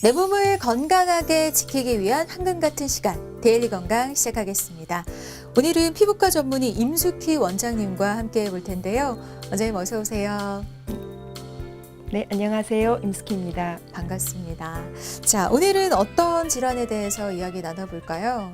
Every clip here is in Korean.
내 몸을 건강하게 지키기 위한 황금 같은 시간 데일리 건강 시작하겠습니다. 오늘은 피부과 전문의 임숙희 원장님과 함께 해볼 텐데요. 원장님 어서 오세요. 네, 안녕하세요. 임스키입니다. 반갑습니다. 자, 오늘은 어떤 질환에 대해서 이야기 나눠볼까요?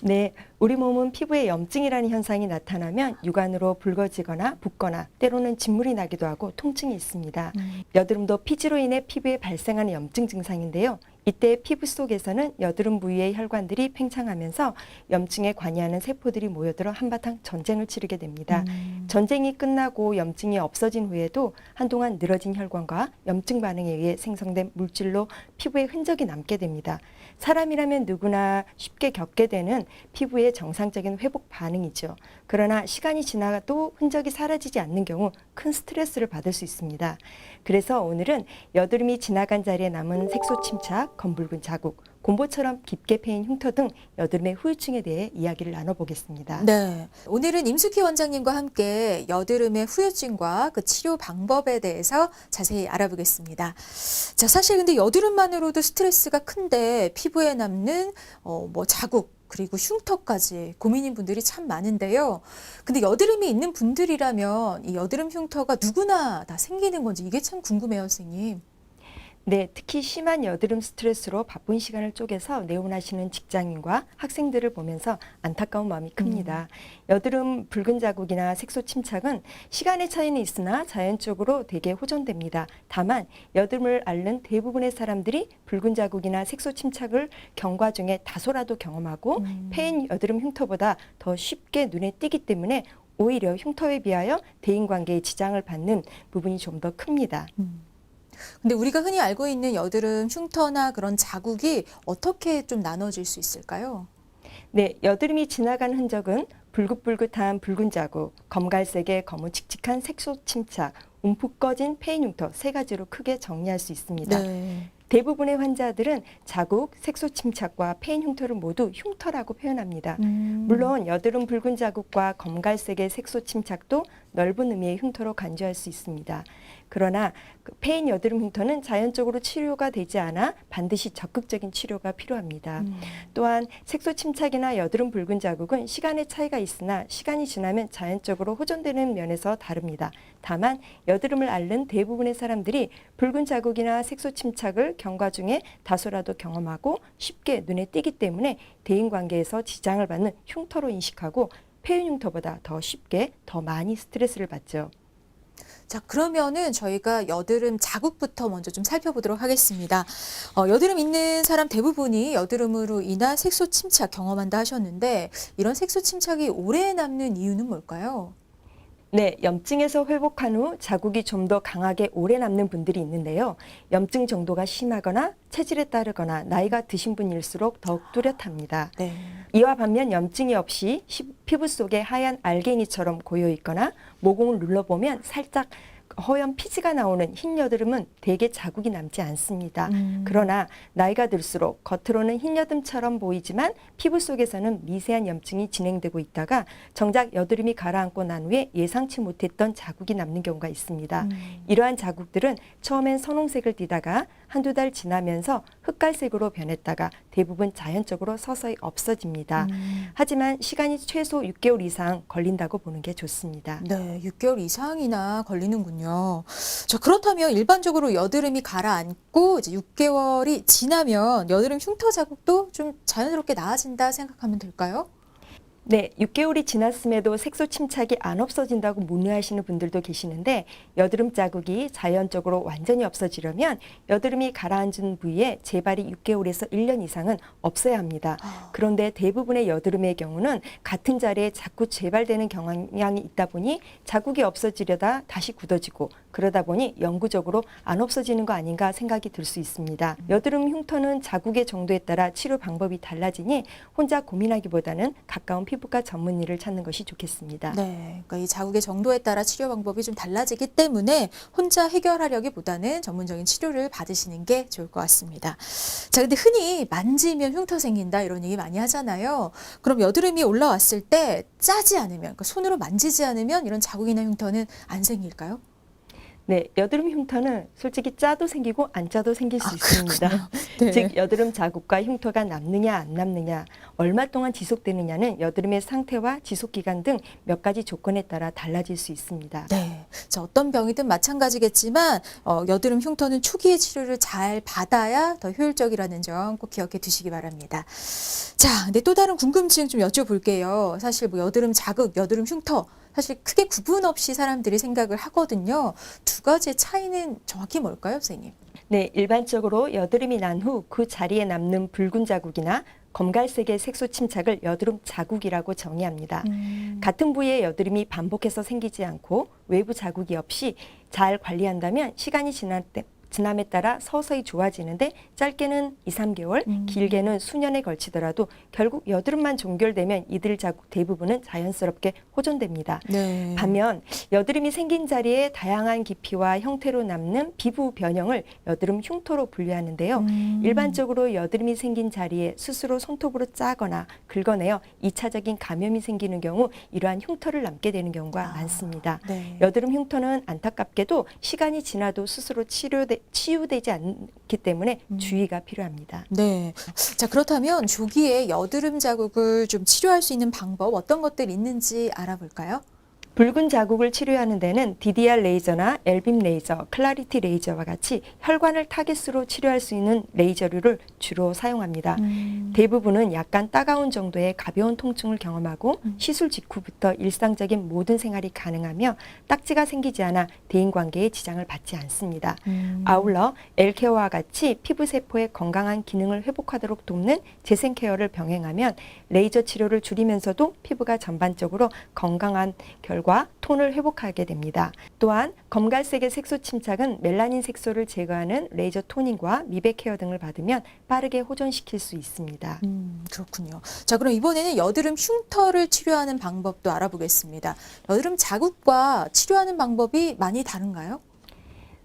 네, 우리 몸은 피부에 염증이라는 현상이 나타나면 육안으로 붉어지거나 붓거나 때로는 진물이 나기도 하고 통증이 있습니다. 여드름도 피지로 인해 피부에 발생하는 염증 증상인데요. 이때 피부 속에서는 여드름 부위의 혈관들이 팽창하면서 염증에 관여하는 세포들이 모여들어 한바탕 전쟁을 치르게 됩니다. 음. 전쟁이 끝나고 염증이 없어진 후에도 한동안 늘어진 혈관과 염증 반응에 의해 생성된 물질로 피부에 흔적이 남게 됩니다. 사람이라면 누구나 쉽게 겪게 되는 피부의 정상적인 회복 반응이죠. 그러나 시간이 지나도 흔적이 사라지지 않는 경우 큰 스트레스를 받을 수 있습니다. 그래서 오늘은 여드름이 지나간 자리에 남은 색소 침착, 검붉은 자국, 곰보처럼 깊게 패인 흉터 등 여드름의 후유증에 대해 이야기를 나눠보겠습니다. 네. 오늘은 임숙희 원장님과 함께 여드름의 후유증과 그 치료 방법에 대해서 자세히 알아보겠습니다. 자, 사실 근데 여드름만으로도 스트레스가 큰데 피부에 남는 어, 뭐 자국 그리고 흉터까지 고민인 분들이 참 많은데요. 근데 여드름이 있는 분들이라면 이 여드름 흉터가 누구나 다 생기는 건지 이게 참 궁금해요, 선생님. 네, 특히 심한 여드름 스트레스로 바쁜 시간을 쪼개서 내원하시는 직장인과 학생들을 보면서 안타까운 마음이 큽니다. 여드름 붉은 자국이나 색소 침착은 시간의 차이는 있으나 자연적으로 대개 호전됩니다. 다만 여드름을 앓는 대부분의 사람들이 붉은 자국이나 색소 침착을 경과 중에 다소라도 경험하고 음. 폐인 여드름 흉터보다 더 쉽게 눈에 띄기 때문에 오히려 흉터에 비하여 대인관계에 지장을 받는 부분이 좀 더 큽니다. 음. 근데 우리가 흔히 알고 있는 여드름 흉터나 그런 자국이 어떻게 좀 나눠질 수 있을까요? 네, 여드름이 지나간 흔적은 불긋불긋한 붉은 자국, 검갈색의 검은 칙칙한 색소 침착, 움푹 꺼진 폐인 흉터 세 가지로 크게 정리할 수 있습니다. 네. 대부분의 환자들은 자국, 색소 침착과 폐인 흉터를 모두 흉터라고 표현합니다. 음. 물론 여드름 붉은 자국과 검갈색의 색소 침착도 넓은 의미의 흉터로 간주할 수 있습니다. 그러나 그 폐인 여드름 흉터는 자연적으로 치료가 되지 않아 반드시 적극적인 치료가 필요합니다. 음. 또한 색소 침착이나 여드름 붉은 자국은 시간의 차이가 있으나 시간이 지나면 자연적으로 호전되는 면에서 다릅니다. 다만 여드름을 앓는 대부분의 사람들이 붉은 자국이나 색소 침착을 경과 중에 다소라도 경험하고 쉽게 눈에 띄기 때문에 대인 관계에서 지장을 받는 흉터로 인식하고 폐인 흉터보다 더 쉽게 더 많이 스트레스를 받죠. 자, 그러면은 저희가 여드름 자국부터 먼저 좀 살펴보도록 하겠습니다. 어, 여드름 있는 사람 대부분이 여드름으로 인한 색소 침착 경험한다 하셨는데 이런 색소 침착이 오래 남는 이유는 뭘까요? 네, 염증에서 회복한 후 자국이 좀 더 강하게 오래 남는 분들이 있는데요. 염증 정도가 심하거나 체질에 따르거나 나이가 드신 분일수록 더욱 뚜렷합니다. 네. 이와 반면 염증이 없이 시- 피부 속에 하얀 알갱이처럼 고여 있거나 모공을 눌러보면 살짝 허연 피지가 나오는 흰 여드름은 대개 자국이 남지 않습니다. 음. 그러나 나이가 들수록 겉으로는 흰 여드름처럼 보이지만 피부 속에서는 미세한 염증이 진행되고 있다가 정작 여드름이 가라앉고 난 후에 예상치 못했던 자국이 남는 경우가 있습니다. 음. 이러한 자국들은 처음엔 선홍색을 띠다가 한두 달 지나면서 흑갈색으로 변했다가 대부분 자연적으로 서서히 없어집니다. 음. 하지만 시간이 최소 6개월 이상 걸린다고 보는 게 좋습니다. 네, 6개월 이상이나 걸리는군요. 자, 그렇다면 일반적으로 여드름이 가라앉고 이제 6개월이 지나면 여드름 흉터 자국도 좀 자연스럽게 나아진다 생각하면 될까요? 네, 6개월이 지났음에도 색소 침착이 안 없어진다고 문의하시는 분들도 계시는데 여드름 자국이 자연적으로 완전히 없어지려면 여드름이 가라앉은 부위에 재발이 6개월에서 1년 이상은 없어야 합니다. 아. 그런데 대부분의 여드름의 경우는 같은 자리에 자꾸 재발되는 경향이 있다 보니 자국이 없어지려다 다시 굳어지고 그러다 보니 영구적으로 안 없어지는 거 아닌가 생각이 들 수 있습니다. 여드름 흉터는 자국의 정도에 따라 치료 방법이 달라지니 혼자 고민하기보다는 가까운 피부과 전문의를 찾는 것이 좋겠습니다. 네, 그러니까 이 자국의 정도에 따라 치료 방법이 좀 달라지기 때문에 혼자 해결하려기보다는 전문적인 치료를 받으시는 게 좋을 것 같습니다. 자, 근데 흔히 만지면 흉터 생긴다 이런 얘기 많이 하잖아요. 그럼 여드름이 올라왔을 때 짜지 않으면, 그러니까 손으로 만지지 않으면 이런 자국이나 흉터는 안 생길까요? 네, 여드름 흉터는 솔직히 짜도 생기고 안 짜도 생길 수 아, 있습니다. 네. 즉 여드름 자국과 흉터가 남느냐 안 남느냐, 얼마 동안 지속되느냐는 여드름의 상태와 지속 기간 등 몇 가지 조건에 따라 달라질 수 있습니다. 네. 자, 어떤 병이든 마찬가지겠지만 어, 여드름 흉터는 초기에 치료를 잘 받아야 더 효율적이라는 점 꼭 기억해 두시기 바랍니다. 자, 근데 또 다른 궁금증 좀 여쭤볼게요. 사실 뭐 여드름 자극, 여드름 흉터 사실 크게 구분 없이 사람들이 생각을 하거든요. 두 가지의 차이는 정확히 뭘까요, 선생님? 네, 일반적으로 여드름이 난 후 그 자리에 남는 붉은 자국이나 검갈색의 색소 침착을 여드름 자국이라고 정의합니다. 음. 같은 부위의 여드름이 반복해서 생기지 않고 외부 자국이 없이 잘 관리한다면 시간이 지날 때 지남에 따라 서서히 좋아지는데 짧게는 2, 3개월, 음. 길게는 수년에 걸치더라도 결국 여드름만 종결되면 이들 자국 대부분은 자연스럽게 호전됩니다. 네. 반면 여드름이 생긴 자리에 다양한 깊이와 형태로 남는 피부 변형을 여드름 흉터로 분류하는데요. 음. 일반적으로 여드름이 생긴 자리에 스스로 손톱으로 짜거나 긁어내어 이차적인 감염이 생기는 경우 이러한 흉터를 남게 되는 경우가 아, 많습니다. 네. 여드름 흉터는 안타깝게도 시간이 지나도 스스로 치료되, 치유되지 않기 때문에 음. 주의가 필요합니다. 네. 자, 그렇다면 조기에 여드름 자국을 좀 치료할 수 있는 방법 어떤 것들 있는지 알아볼까요? 붉은 자국을 치료하는 데는 DDR 레이저나 엘빔 레이저, 클라리티 레이저와 같이 혈관을 타겟으로 치료할 수 있는 레이저류를 주로 사용합니다. 음. 대부분은 약간 따가운 정도의 가벼운 통증을 경험하고 음. 시술 직후부터 일상적인 모든 생활이 가능하며 딱지가 생기지 않아 대인관계에 지장을 받지 않습니다. 음. 아울러 엘케어와 같이 피부 세포의 건강한 기능을 회복하도록 돕는 재생 케어를 병행하면 레이저 치료를 줄이면서도 피부가 전반적으로 건강한 결과 톤을 회복하게 됩니다. 또한 검갈색의 색소 침착은 멜라닌 색소를 제거하는 레이저 토닝과 미백 케어 등을 받으면 빠르게 호전시킬 수 있습니다. 음, 그렇군요. 자, 그럼 이번에는 여드름 흉터를 치료하는 방법도 알아보겠습니다. 여드름 자국과 치료하는 방법이 많이 다른가요?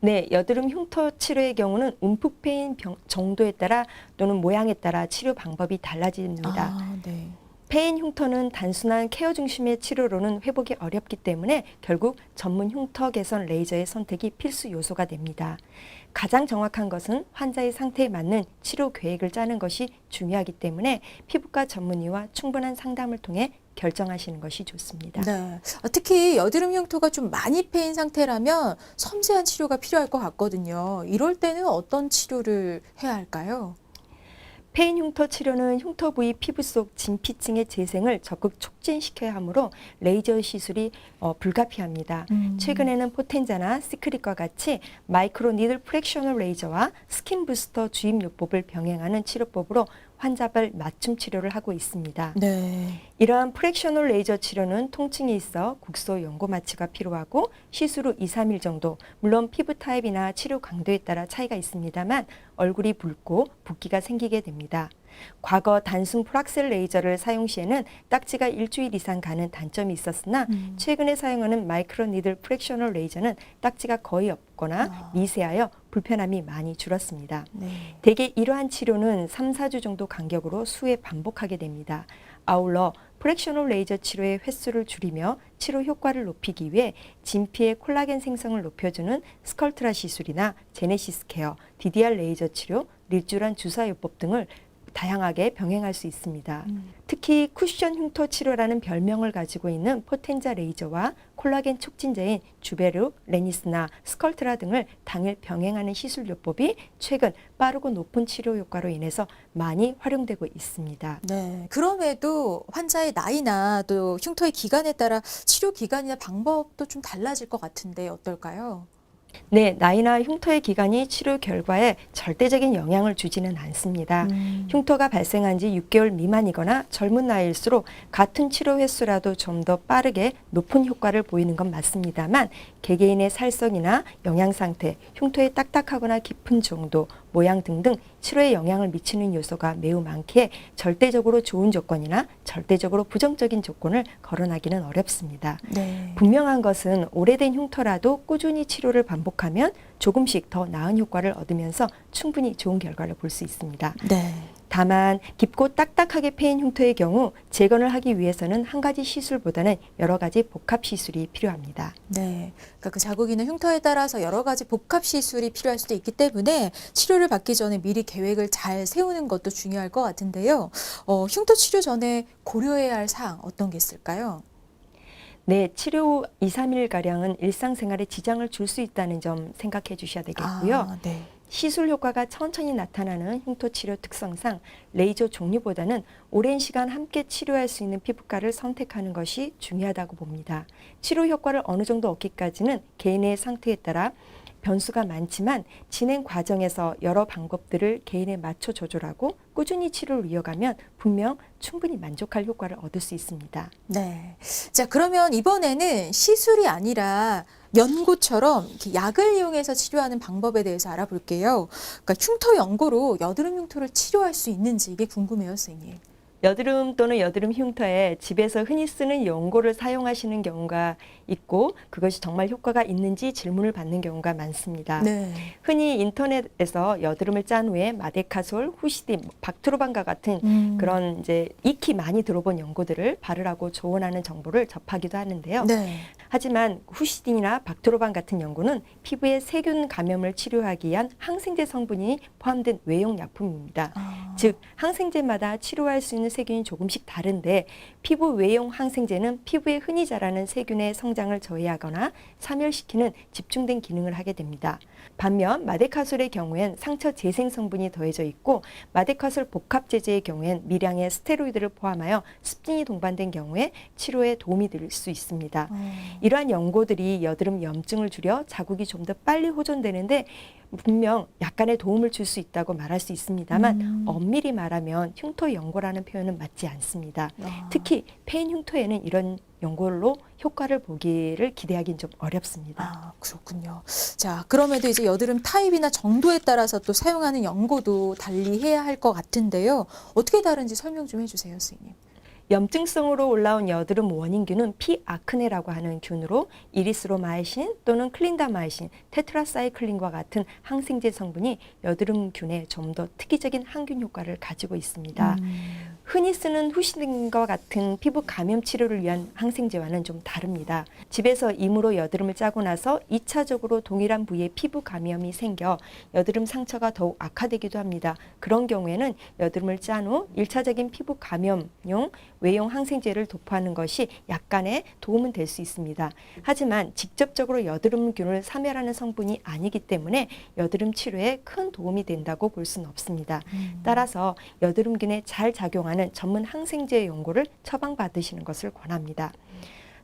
네, 여드름 흉터 치료의 경우는 움푹 패인 병- 정도에 따라 또는 모양에 따라 치료 방법이 달라집니다. 아, 네. 페인 흉터는 단순한 케어 중심의 치료로는 회복이 어렵기 때문에 결국 전문 흉터 개선 레이저의 선택이 필수 요소가 됩니다. 가장 정확한 것은 환자의 상태에 맞는 치료 계획을 짜는 것이 중요하기 때문에 피부과 전문의와 충분한 상담을 통해 결정하시는 것이 좋습니다. 네. 아, 특히 여드름 흉터가 좀 많이 패인 상태라면 섬세한 치료가 필요할 것 같거든요. 이럴 때는 어떤 치료를 해야 할까요? 페인 흉터 치료는 흉터 부위 피부 속 진피층의 재생을 적극 촉진시켜야 하므로 레이저 시술이 어, 불가피합니다. 음. 최근에는 포텐자나 시크릿과 같이 마이크로 니들 프랙셔널 레이저와 스킨 부스터 주입 요법을 병행하는 치료법으로 환자별 맞춤 치료를 하고 있습니다. 네. 이러한 프랙셔널 레이저 치료는 통증이 있어 국소 연고 마취가 필요하고 시술 후 2, 3일 정도 물론 피부 타입이나 치료 강도에 따라 차이가 있습니다만 얼굴이 붉고 붓기가 생기게 됩니다. 과거 단순 프락셀 레이저를 사용 시에는 딱지가 일주일 이상 가는 단점이 있었으나 음. 최근에 사용하는 마이크로 니들 프랙셔널 레이저는 딱지가 거의 없거나 아. 미세하여 불편함이 많이 줄었습니다. 네. 대개 이러한 치료는 3, 4주 정도 간격으로 수회 반복하게 됩니다. 아울러 프랙셔널 레이저 치료의 횟수를 줄이며 치료 효과를 높이기 위해 진피의 콜라겐 생성을 높여주는 스컬트라 시술이나 제네시스 케어, DDR 레이저 치료, 릴주란 주사요법 등을 다양하게 병행할 수 있습니다. 음. 특히 쿠션 흉터 치료라는 별명을 가지고 있는 포텐자 레이저와 콜라겐 촉진제인 주베르, 레니스나 스컬트라 등을 당일 병행하는 시술요법이 최근 빠르고 높은 치료 효과로 인해서 많이 활용되고 있습니다. 네. 그럼에도 환자의 나이나 또 흉터의 기간에 따라 치료 기간이나 방법도 좀 달라질 것 같은데 어떨까요? 네, 나이나 흉터의 기간이 치료 결과에 절대적인 영향을 주지는 않습니다. 음. 흉터가 발생한 지 6개월 미만이거나 젊은 나이일수록 같은 치료 횟수라도 좀 더 빠르게 높은 효과를 보이는 건 맞습니다만 개개인의 살성이나 영양 상태, 흉터의 딱딱하거나 깊은 정도, 모양 등등 치료에 영향을 미치는 요소가 매우 많기에 절대적으로 좋은 조건이나 절대적으로 부정적인 조건을 거론하기는 어렵습니다. 네. 분명한 것은 오래된 흉터라도 꾸준히 치료를 반복하면 조금씩 더 나은 효과를 얻으면서 충분히 좋은 결과를 볼 수 있습니다. 네. 다만 깊고 딱딱하게 패인 흉터의 경우 재건을 하기 위해서는 한 가지 시술보다는 여러 가지 복합 시술이 필요합니다. 네. 그러니까 그 자국이나 흉터에 따라서 여러 가지 복합 시술이 필요할 수도 있기 때문에 치료를 받기 전에 미리 계획을 잘 세우는 것도 중요할 것 같은데요. 어, 흉터 치료 전에 고려해야 할 사항 어떤 게 있을까요? 네, 치료 후 2, 3일 가량은 일상생활에 지장을 줄 수 있다는 점 생각해 주셔야 되겠고요. 아, 네. 시술 효과가 천천히 나타나는 흉터 치료 특성상 레이저 종류보다는 오랜 시간 함께 치료할 수 있는 피부과를 선택하는 것이 중요하다고 봅니다. 치료 효과를 어느 정도 얻기까지는 개인의 상태에 따라 변수가 많지만 진행 과정에서 여러 방법들을 개인에 맞춰 조절하고 꾸준히 치료를 이어가면 분명 충분히 만족할 효과를 얻을 수 있습니다. 네. 자, 그러면 이번에는 시술이 아니라 연고처럼 약을 이용해서 치료하는 방법에 대해서 알아볼게요. 그러니까 흉터 연고로 여드름 흉터를 치료할 수 있는지 이게 궁금해요, 선생님. 여드름 또는 여드름 흉터에 집에서 흔히 쓰는 연고를 사용하시는 경우가 있고 그것이 정말 효과가 있는지 질문을 받는 경우가 많습니다. 네. 흔히 인터넷에서 여드름을 짠 후에 마데카솔, 후시딘, 박트로반과 같은 음. 그런 이제 익히 많이 들어본 연고들을 바르라고 조언하는 정보를 접하기도 하는데요. 네. 하지만 후시딘이나 박트로반 같은 연고는 피부의 세균 감염을 치료하기 위한 항생제 성분이 포함된 외용 약품입니다. 아. 즉 항생제마다 치료할 수 있는 세균이 조금씩 다른데 피부 외용 항생제는 피부에 흔히 자라는 세균의 성장을 저해하거나 사멸시키는 집중된 기능을 하게 됩니다. 반면 마데카솔의 경우엔 상처 재생 성분이 더해져 있고 마데카솔 복합 제제의 경우엔 미량의 스테로이드를 포함하여 습진이 동반된 경우에 치료에 도움이 될 수 있습니다. 어. 이러한 연고들이 여드름 염증을 줄여 자국이 좀 더 빨리 호전되는데 분명 약간의 도움을 줄 수 있다고 말할 수 있습니다만 음. 엄밀히 말하면 흉터 연고라는 표현은 맞지 않습니다. 아. 특히 폐인 흉터에는 이런 연고로 효과를 보기를 기대하기는 좀 어렵습니다. 아, 그렇군요. 자, 그럼에도 이제 여드름 타입이나 정도에 따라서 또 사용하는 연고도 달리 해야 할 것 같은데요. 어떻게 다른지 설명 좀 해주세요, 선생님. 염증성으로 올라온 여드름 원인균은 피아크네라고 하는 균으로 이리스로마이신 또는 클린다마이신, 테트라사이클린과 같은 항생제 성분이 여드름균에 좀 더 특이적인 항균 효과를 가지고 있습니다. 음. 흔히 쓰는 후시딘과 같은 피부 감염 치료를 위한 항생제와는 좀 다릅니다. 집에서 임으로 여드름을 짜고 나서 2차적으로 동일한 부위에 피부 감염이 생겨 여드름 상처가 더욱 악화되기도 합니다. 그런 경우에는 여드름을 짠 후 1차적인 피부 감염용 외용 항생제를 도포하는 것이 약간의 도움은 될 수 있습니다. 하지만 직접적으로 여드름균을 사멸하는 성분이 아니기 때문에 여드름 치료에 큰 도움이 된다고 볼 수는 없습니다. 음. 따라서 여드름균에 잘 작용하는 전문 항생제 연고를 처방받으시는 것을 권합니다.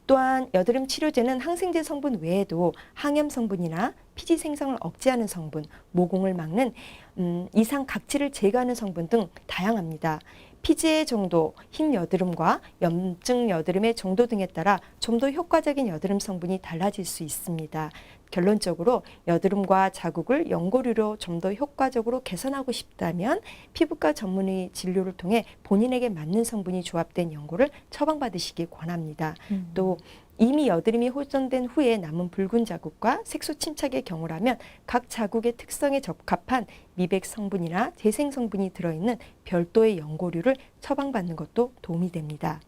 또한 여드름 치료제는 항생제 성분 외에도 항염 성분이나 피지 생성을 억제하는 성분, 모공을 막는 음, 이상 각질을 제거하는 성분 등 다양합니다. 피지의 정도, 흰 여드름과 염증 여드름의 정도 등에 따라 좀 더 효과적인 여드름 성분이 달라질 수 있습니다. 결론적으로 여드름과 자국을 연고류로 좀 더 효과적으로 개선하고 싶다면 피부과 전문의 진료를 통해 본인에게 맞는 성분이 조합된 연고를 처방받으시기 권합니다. 음. 또 이미 여드름이 호전된 후에 남은 붉은 자국과 색소 침착의 경우라면 각 자국의 특성에 적합한 미백 성분이나 재생 성분이 들어있는 별도의 연고류를 처방받는 것도 도움이 됩니다.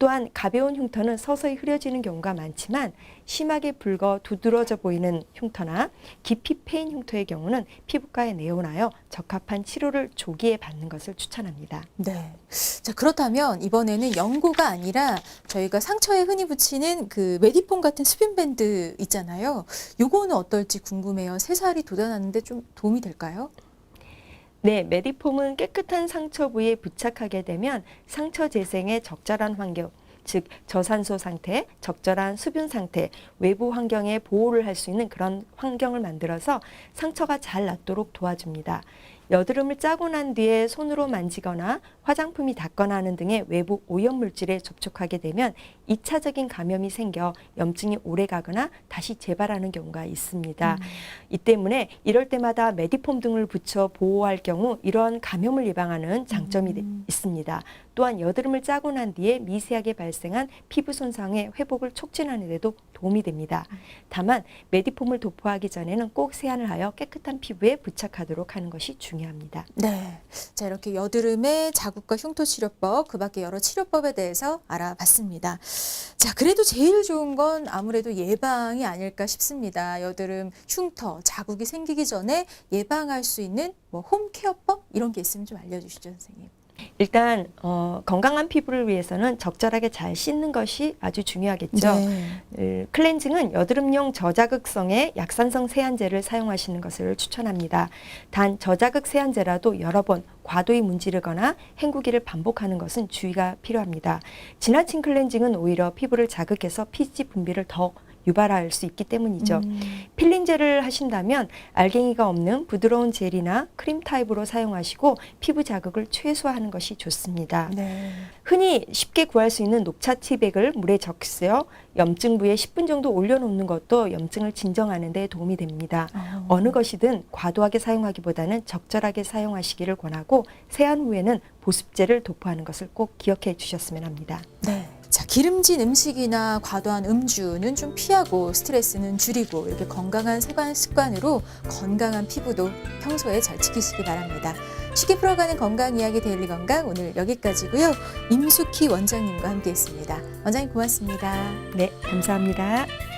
또한 가벼운 흉터는 서서히 흐려지는 경우가 많지만 심하게 붉어 두드러져 보이는 흉터나 깊이 패인 흉터의 경우는 피부과에 내원하여 적합한 치료를 조기에 받는 것을 추천합니다. 네. 자, 그렇다면 이번에는 연고가 아니라 저희가 상처에 흔히 붙이는 그 메디폼 같은 스핀밴드 있잖아요. 요거는 어떨지 궁금해요. 세 살이 돋아나는데 좀 도움이 될까요? 네, 메디폼은 깨끗한 상처 부위에 부착하게 되면 상처 재생에 적절한 환경, 즉 저산소 상태, 적절한 수분 상태, 외부 환경에 보호를 할 수 있는 그런 환경을 만들어서 상처가 잘 낫도록 도와줍니다. 여드름을 짜고 난 뒤에 손으로 만지거나 화장품이 닿거나 하는 등의 외부 오염 물질에 접촉하게 되면 2차적인 감염이 생겨 염증이 오래 가거나 다시 재발하는 경우가 있습니다. 이 때문에 이럴 때마다 메디폼 등을 붙여 보호할 경우 이러한 감염을 예방하는 장점이 되- 음. 있습니다. 또한 여드름을 짜고 난 뒤에 미세하게 발생한 피부 손상의 회복을 촉진하는 데도 도움이 됩니다. 다만 메디폼을 도포하기 전에는 꼭 세안을 하여 깨끗한 피부에 부착하도록 하는 것이 중요합니다. 중요합니다. 네. 자, 이렇게 여드름의 자국과 흉터 치료법, 그 밖에 여러 치료법에 대해서 알아봤습니다. 자, 그래도 제일 좋은 건 아무래도 예방이 아닐까 싶습니다. 여드름, 흉터, 자국이 생기기 전에 예방할 수 있는 뭐 홈케어법 이런 게 있으면 좀 알려 주시죠, 선생님. 일단 어, 건강한 피부를 위해서는 적절하게 잘 씻는 것이 아주 중요하겠죠. 네. 을, 클렌징은 여드름용 저자극성의 약산성 세안제를 사용하시는 것을 추천합니다. 단 저자극 세안제라도 여러 번 과도히 문지르거나 헹구기를 반복하는 것은 주의가 필요합니다. 지나친 클렌징은 오히려 피부를 자극해서 피지 분비를 더 유발할 수 있기 때문이죠. 음, 필링 젤을 하신다면 알갱이가 없는 부드러운 젤이나 크림 타입으로 사용하시고 피부 자극을 최소화하는 것이 좋습니다. 네. 흔히 쉽게 구할 수 있는 녹차 티백을 물에 적셔 염증 부에 10분 정도 올려놓는 것도 염증을 진정하는 데 도움이 됩니다. 어. 어느 것이든 과도하게 사용하기보다는 적절하게 사용하시기를 권하고 세안 후에는 보습제를 도포하는 것을 꼭 기억해 주셨으면 합니다. 네. 자, 기름진 음식이나 과도한 음주는 좀 피하고 스트레스는 줄이고 이렇게 건강한 생활 습관으로 건강한 피부도 평소에 잘 지키시기 바랍니다. 쉽게 풀어가는 건강 이야기 데일리 건강 오늘 여기까지고요. 임숙희 원장님과 함께했습니다. 원장님 고맙습니다. 네, 감사합니다.